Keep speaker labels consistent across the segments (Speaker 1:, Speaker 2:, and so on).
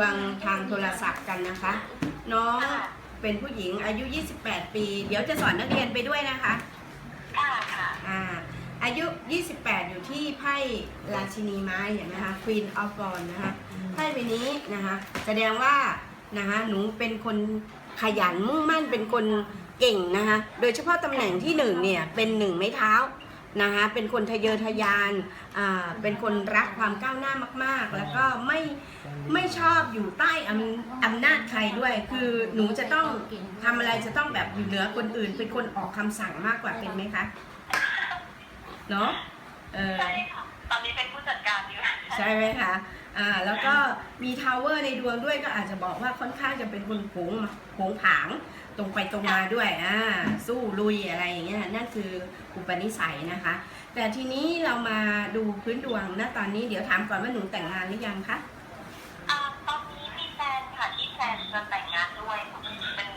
Speaker 1: วงทางโทรศัพท์กันนะคะ น้องเป็นผู้หญิงอายุ 28 ปี เดี๋ยวจะสอนนักเรียนไปด้วยนะคะ
Speaker 2: ค่ะค่ะ
Speaker 1: อ่าอายุ 28 อยู่ที่ไพ่ราชินีไม้เห็นไหมคะ Queen of Wands นะคะไพ่ใบนี้นะคะแสดงว่านะคะหนูเป็นคนขยันมุ่งมั่นเป็นคนเก่งนะคะ โดยเฉพาะตำแหน่งที่หนึ่งเนี่ยเป็นหนึ่งไม้เท้า นะคะเป็นคนทะเยอทะยานอ่าเป็นคนรักความก้าวหน้ามาก ๆ แล้วก็ไม่ไม่ชอบอยู่ใต้อำอำนาจใครด้วย คือหนูจะต้องทำอะไรจะต้องแบบอยู่เหนือคนอื่น เป็นคนออกคำสั่งมากกว่าเป็นไหมคะเนาะเออ
Speaker 2: ใช่ค่ะ ตอนนี้เป็นผู้จัดการอยู่
Speaker 1: ใช่ไหมคะ อ่า แล้วก็มีทาวเวอร์ในดวงด้วยก็อาจจะบอกว่าค่อนข้างจะเป็นคนโผงโผงผาง ตรงไปตรงมาด้วยอ่าสู้ลุยอะไรอย่างเงี้ยนั่นคืออุปนิสัยนะคะ แต่ทีนี้เรามาดูพื้นดวงณตอนนี้เดี๋ยวถามก่อนว่าหนูแต่งงานหรือยังคะ
Speaker 2: อ่าตอนนี้มีแฟนค่ะที่แฟนจะแต่งงานด้วยเป็น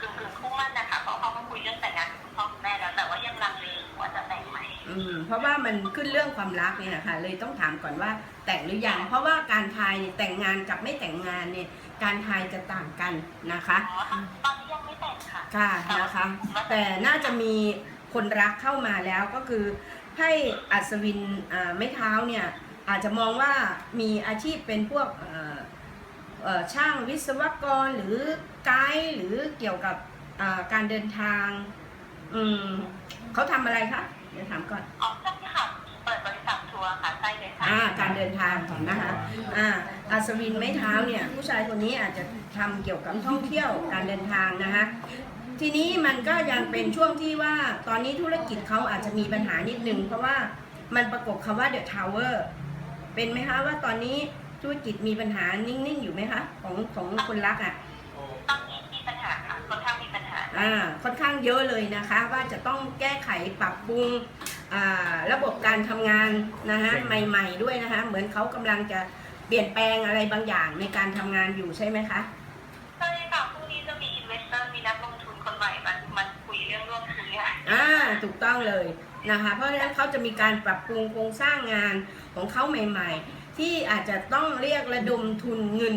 Speaker 2: กึ่งกึ่งๆคู่มั่นนะคะเพราะเขาก็คุยเรื่องแต่งงานกับคุณพ่อคุณแม่แล้วแต่ว่ายังลังเลอยู่ว่าจะแต่งไหม
Speaker 1: อืมเพราะว่ามันขึ้นเรื่องความรักเนี่ยนะคะเลยต้องถามก่อนว่าแต่งหรือยังเพราะว่าการทายเนี่ยแต่งงานกับไม่แต่งงานเนี่ยการทายจะต่างกันนะคะ
Speaker 2: ค่ะ
Speaker 1: ค่ะนะคะแต่น่าจะมีคนรักเข้ามาแล้วก็คือให้อัศวินอ่าไม้เท้าเนี่ยอาจจะมองว่ามีอาชีพเป็นพวกเอ่อเอ่อช่างวิศวกรหรือไกด์หรือเกี่ยวกับอ่าการเดินทางอืมเขาทำอะไรคะเดี๋ยวถามก่อน อ่าการเดินทางนะคะอ่าอัศวินไม้เท้าเนี่ยผู้ชายคนนี้อาจจะทำเกี่ยวกับท่องเที่ยวการเดินทางนะคะทีนี้มันก็ยังเป็นช่วงที่ว่าตอนนี้ธุรกิจเขาอาจจะมีปัญหานิดนึงเพราะว่ามันประกบคำว่า The Tower เป็นไหมคะว่าตอนนี้ธุรกิจมีปัญหานิ่งๆอยู่ไหมคะของของคนรักอะ
Speaker 2: ตอนนี้มีปัญหาค่ะค่อนข้างมีปัญหา
Speaker 1: อ่าค่อนข้างเยอะเลยนะคะ ว่าจะต้องแก้ไขปรับปรุงอ่า ระบบการทำงานนะคะใหม่ ๆ ด้วยนะคะเหมือนเขากำลังจะเปลี่ยนแปลงอะไรบางอย่างในการทำงานอยู่ใช่ไหมคะ
Speaker 2: ใช่ค่ะพรุ่งนี้จะมีอินเวสเตอร์มีนักลงทุนคนใหม่มามาคุยเรื่องร่วมทุนค่ะ
Speaker 1: อ่าถูกต้องเลยนะคะเพราะฉะนั้นเขาจะมีการปรับปรุงโครงสร้างงานของเขาใหม่ ๆ ที่อาจจะต้องเรียกระดมทุนเงิน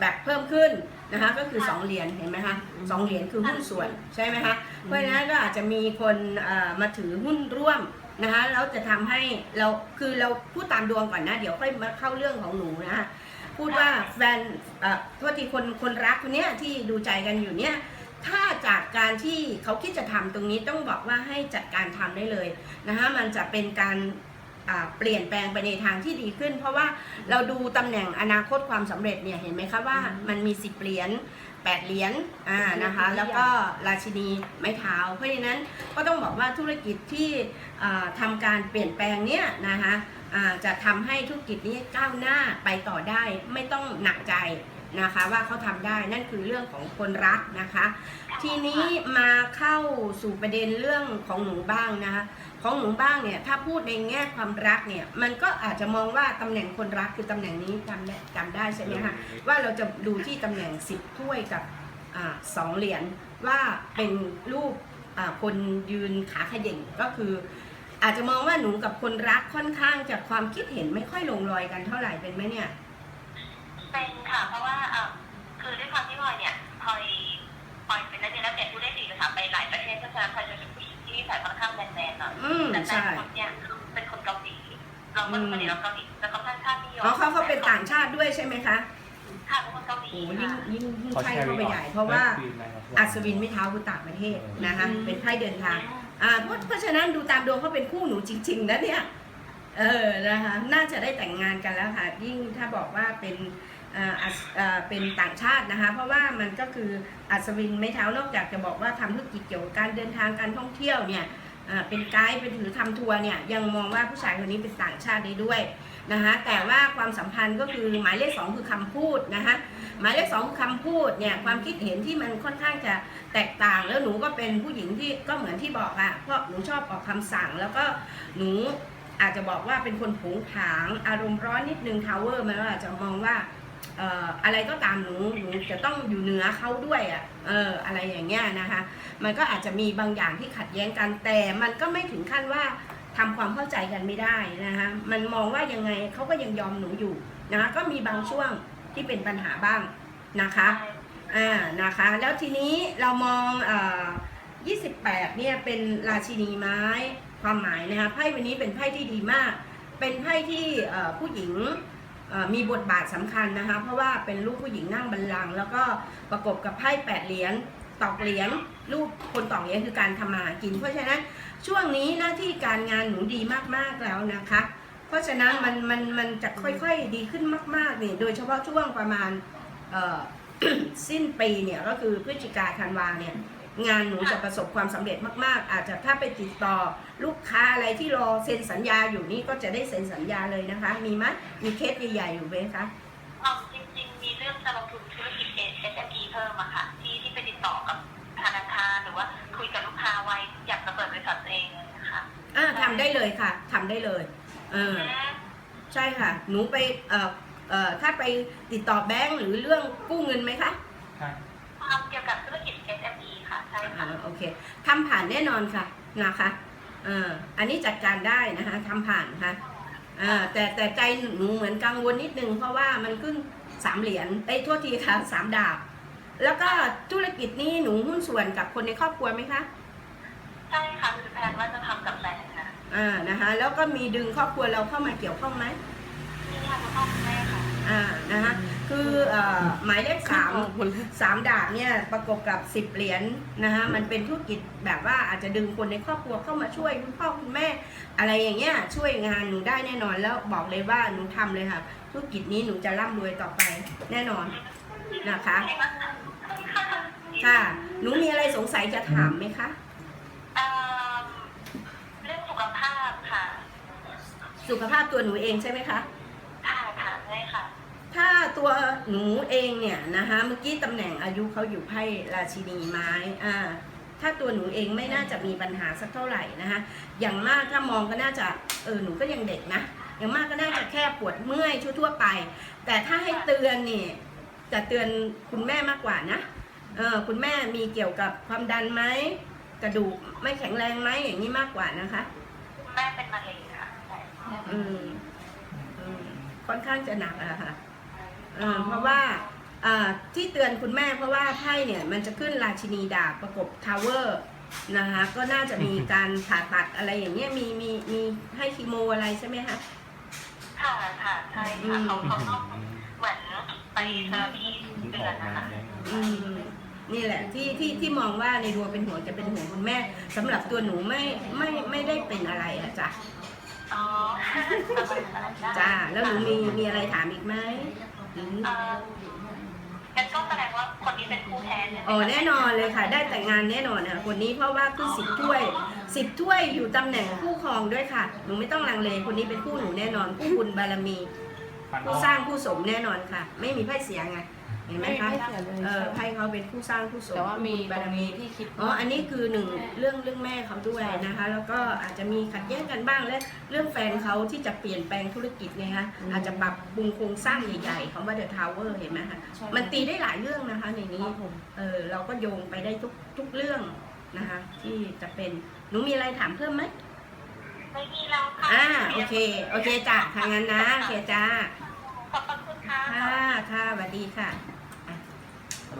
Speaker 1: แบบเพิ่มขึ้น นะคะก็คือ 2 เหรียญเห็นไหมคะสองเหรียญคือหุ้นส่วนใช่ไหมคะเพราะฉะนั้นก็อาจจะมีคนเอ่อมาถือหุ้นร่วมนะคะแล้วจะทำให้เราคือเราพูดตามดวงก่อนนะ เดี๋ยวค่อยมาเข้าเรื่องของหนูนะคะพูดว่าแฟนเอ่อโทษทีคนคนรักคนเนี้ยที่ดูใจกันอยู่เนี่ยถ้าจากการที่เขาคิดจะทำตรงนี้ต้องบอกว่าให้จัดการทำได้เลยนะคะมันจะเป็นการอ่า เปลี่ยนแปลงไปในทางที่ดีขึ้น เพราะว่าเราดูตำแหน่งอนาคตความสำเร็จเนี่ยเห็นไหมคะว่ามันมีสิบเหรียญแปดเหรียญอ่านะคะ แล้วก็ราชินีไม้เท้า เพราะฉะนั้นก็ต้องบอกว่าธุรกิจที่อ่าทำการเปลี่ยนแปลงเนี่ยนะคะอ่าจะทำให้ธุรกิจนี้ก้าวหน้าไปต่อได้ไม่ต้องหนักใจ นะคะ ว่าเขาทำได้นั่นคือเรื่องของคนรักนะคะ ทีนี้มาเข้าสู่ประเด็นเรื่องของหนูบ้างนะคะของหนูบ้างเนี่ยถ้าพูดในแง่ความรักเนี่ยมันก็อาจจะมองว่าตำแหน่งคนรักคือตำแหน่งนี้จำได้จำได้ใช่ไหมคะว่าเราจะดูที่ตำแหน่ง10ถ้วยกับอาสองเหรียญว่าเป็นรูปอ่าคนยืนขาเขย่งก็คือ อาจจะมองว่าหนูกับคนรักค่อนข้างจากความคิดเห็นไม่ค่อยลงรอยกันเท่าไหร่เป็นไหมเนี่ย
Speaker 2: เป็นค่ะ เพราะว่าเอ่อคือด้วยความที่พลอยเนี่ยพลอยพลอยเป็นนักเรียนนักเรียนผู้ได้สี่ภาษาไปหลายประเทศเพราะฉะนั้นพลอยจะเป็นผู้หญิงที่นิสัยค่อนข้างแมนๆหน่อย
Speaker 1: อืม
Speaker 2: แต่แต่
Speaker 1: ใช่
Speaker 2: คนเนี่ยคือเป็นคนเกาหลีเราก็คนเดียวเราเกาหลีแต่เขาท่านชาตินิยม
Speaker 1: อ๋อเขาเขาเป็นต่างชาติด้วยใช่ไหมคะ
Speaker 2: ค่ะเป็นคนเกาหลี
Speaker 1: โอ้ยิ่ง
Speaker 2: ค่ะ
Speaker 1: ยิ่งยิ่งใช่เข้าไปใหญ่เพราะว่าอัศวินไม่เท้าคือต่างประเทศนะคะ
Speaker 2: อืม
Speaker 1: เป็นไพ่เดินทาง อ่าเพราะเพราะฉะนั้นดูตามดวงเขาเป็นคู่หนูจริงๆนะเนี่ย เออนะคะ น่าจะได้แต่งงานกันแล้วค่ะ ยิ่งถ้าบอกว่าเป็นอ่าอัศอ่า เป็นต่างชาตินะคะ เพราะว่ามันก็คืออัศวินไม่เท้านอกจากจะบอกว่าทำธุรกิจเกี่ยวกับการเดินทางการท่องเที่ยวเนี่ยเป็นไกด์เป็นถือทำทัวร์เนี่ยยังมองว่าผู้ชายคนนี้เป็นต่างชาติได้ด้วยนะคะแต่ว่าความสัมพันธ์ก็คือหมายเลขสองคือคำพูดนะคะหมายเลขสองคือคำพูดเนี่ยความคิดเห็นที่มันค่อนข้างจะแตกต่างแล้วหนูก็เป็นผู้หญิงที่ก็เหมือนที่บอกอะเพราะหนูชอบออกคำสั่งแล้วก็หนูอาจจะบอกว่าเป็นคนผงผางอารมณ์ร้อนนิดนึงทาวเวอร์มันก็อาจจะมองว่า เอ่ออะไรก็ตามหนูหนูจะต้องอยู่เหนือเขาด้วยอะเอออะไรอย่างเงี้ยนะคะ มันก็อาจจะมีบางอย่างที่ขัดแย้งกันแต่มันก็ไม่ถึงขั้นว่าทำความเข้าใจกันไม่ได้นะคะมันมองว่ายังไงเขาก็ยังยอมหนูอยู่นะคะก็มีบางช่วงที่เป็นปัญหาบ้างนะคะอ่านะคะ แล้วทีนี้เรามองเอ่อ28เนี่ยเป็นราชินีไม้ความหมายนะคะไพ่วันนี้เป็นไพ่ที่ดีมาก เป็นไพ่ที่ผู้หญิง มีบทบาทสำคัญนะคะ เพราะว่าเป็นลูกผู้หญิงนั่งบัลลังก์แล้วก็ประกบกับไพ่แปดเหรียญตอกเหรียญลูกคนตอกเหรียญคือการทำมาหากิน เพราะฉะนั้นช่วงนี้หน้าที่การงานหนูดีมากๆแล้วนะคะ เพราะฉะนั้นมันมันมันจะค่อยๆดีขึ้นมากๆนี่โดยเฉพาะช่วงประมาณสิ้นปีเนี่ยก็คือพฤศจิกาธันวาเนี่ย งานหนูจะประสบความสำเร็จมาก ๆ อาจจะถ้าไปติดต่อลูกค้าอะไรที่รอเซ็นสัญญาอยู่นี่ก็จะได้เซ็นสัญญาเลยนะคะ มีไหมมีเคสใหญ่ๆอยู่ไหมคะ
Speaker 2: อ๋อจริงๆ มีเรื่องจะลงทุนธุรกิจ SME เพิ่มอะค่ะที่ที่ไปติดต่อกับธนาคารหรือว่าคุยกับลูกค้าไว้อยากจะเปิดบริษัทเองนะคะ
Speaker 1: อ่าทำได้เลยค่ะทำได้เลยเออใช่ค่ะ หนูไปเอ่อเอ่อถ้าไปติดต่อแบงก์หรือเรื่องกู้เงินไหมคะ
Speaker 3: ใช่
Speaker 2: ทำเกี่ยวกับธุรกิจ SME ค่ะ ใช่
Speaker 1: อ่า
Speaker 2: ค่ะ
Speaker 1: โอเคทำผ่านแน่นอนค่ะนะคะเอ่ออันนี้จัดการได้นะคะทำผ่านค่ะอ่าแต่แต่ใจหนูเหมือนกังวลนิดนึงเพราะว่ามันขึ้นสามเหรียญไอ้ยโทษทีค่ะสามดาบ แล้วก็ธุรกิจนี้หนูหุ้นส่วนกับคนในครอบครัวไหมคะ
Speaker 2: ใช่ค่ะคือแพลนว่าจะทำกับแฟนค่ะ
Speaker 1: อ่านะคะแล้วก็มีดึงครอบครัวเราเข้ามาเกี่ยวข้องไหม
Speaker 2: นี่ค่ะคุณพ่อคุณแม่ค่ะ
Speaker 1: อ่านะคะคือเอ่อหมายเลขสามสามดาบเนี่ยประกบกับสิบเหรียญนะคะมันเป็นธุรกิจแบบว่าอาจจะดึงคนในครอบครัวเข้ามาช่วยคุณพ่อคุณแม่ อะไรอย่างเงี้ยช่วยงานหนูได้แน่นอนแล้วบอกเลยว่าหนูทำเลยค่ะ ธุรกิจนี้หนูจะร่ำรวยต่อไปแน่นอนนะคะ ค่ะหนูมีอะไรสงสัยจะถามไหมคะ
Speaker 2: เอ่อเรื่องสุขภาพค่ะ
Speaker 1: สุขภาพตัวหนูเองใช่ไหมคะ
Speaker 2: ค่ะ ค่ะใช่ค่ะ
Speaker 1: ถ้าตัวหนูเองเนี่ยนะคะเมื่อกี้ตำแหน่งอายุเขาอยู่ไพ่ราชินีไม้อ่าถ้าตัวหนูเองไม่น่าจะมีปัญหาสักเท่าไหร่นะคะอย่างมากถ้ามองก็น่าจะเออหนูก็ยังเด็กนะอย่างมากก็น่าจะแค่ปวดเมื่อยทั่วๆไป แต่ถ้าให้เตือนนี่จะเตือนคุณแม่มากกว่านะเออคุณแม่มีเกี่ยวกับความดันไหมกระดูกไม่แข็งแรงไหมอย่างนี้มากกว่านะคะ
Speaker 2: คุณแม่เป็นมะเร็งค่ะใช่
Speaker 1: อืมอืม ค่อนข้างจะหนักอะค่ะเอ่อเพราะว่าเอ่อที่เตือนคุณแม่เพราะว่าไพ่เนี่ยมันจะขึ้นราชินีดาบประกบทาวเวอร์นะคะก็น่าจะมีการผ่าตัดอะไรอย่างเงี้ยมีมีมีให้คีโมอะไรใช่ไหมคะ
Speaker 2: ค่ะค่ะใช่ค่ะเขาเขาต้องเหมือนไปเทอราพีเดือนนะคะ
Speaker 1: อืมนี่แหละที่ที่ที่มองว่าในดวงเป็นห่วงจะเป็นห่วงคุณแม่สำหรับตัวหนูไม่ไม่ไม่ได้เป็นอะไรอะจ้ะ
Speaker 2: อ๋อ
Speaker 1: จ้า แล้วหนูมีมีอะไรถามอีกไหมหรือ
Speaker 2: เอ่องั้นก็แสดงว่าคนนี้เป็นคู่แท้ใช่ไหม
Speaker 1: อ๋อแน่นอนเลยค่ะ ได้แต่งงานแน่นอนค่ะคนนี้เพราะว่าขึ้นสิบถ้วยสิบถ้วยอยู่ตำแหน่งคู่ครองด้วยค่ะ หนูไม่ต้องลังเลคนนี้เป็นคู่หนูแน่นอนคู่บุญบารมี
Speaker 3: ฟันอ
Speaker 1: ผู้
Speaker 3: อก
Speaker 1: สร้างผู้สมแน่นอนค่ะ ไม่มีไพ่เสียไงเห็นไหมคะ
Speaker 4: ไม่เสียเลย
Speaker 1: เออไพ่เขาเป็นผู้สร้างผู้สม
Speaker 4: แต่ว่ามี
Speaker 1: ผู้บุญ
Speaker 4: บา
Speaker 1: บารร
Speaker 4: มี
Speaker 1: มี
Speaker 4: ที่คิด
Speaker 1: อ๋ออันนี้คือหนึ่งเรื่องเรื่องแม่เขาด้วยนะคะ แล้วก็อาจจะมีขัดแย้งกันบ้างและเรื่องแฟนเขาที่จะเปลี่ยนแปลงธุรกิจไงคะอาจจะปรับปรุงโครงสร้างใหญ่ๆคำว่าเดอะทาวเวอร์เห็นไหมคะ
Speaker 4: ใช่
Speaker 1: มันตีได้หลายเรื่องนะคะใน
Speaker 4: ค
Speaker 1: นี้
Speaker 4: รับผม
Speaker 1: เออเราก็โยงไปได้ทุกทุกเรื่องนะคะ ที่จะเป็นหนูมีอะไรถามเพิ่มไหม
Speaker 2: ไม่มีแล้วค่ะ
Speaker 1: อ่าโอเคโอเคจ้ะทางนั้นนะโอเคจ้า
Speaker 2: ขอบคุณ ค่ะ
Speaker 1: ค่ะ ค่ะสวัสดีค่ะ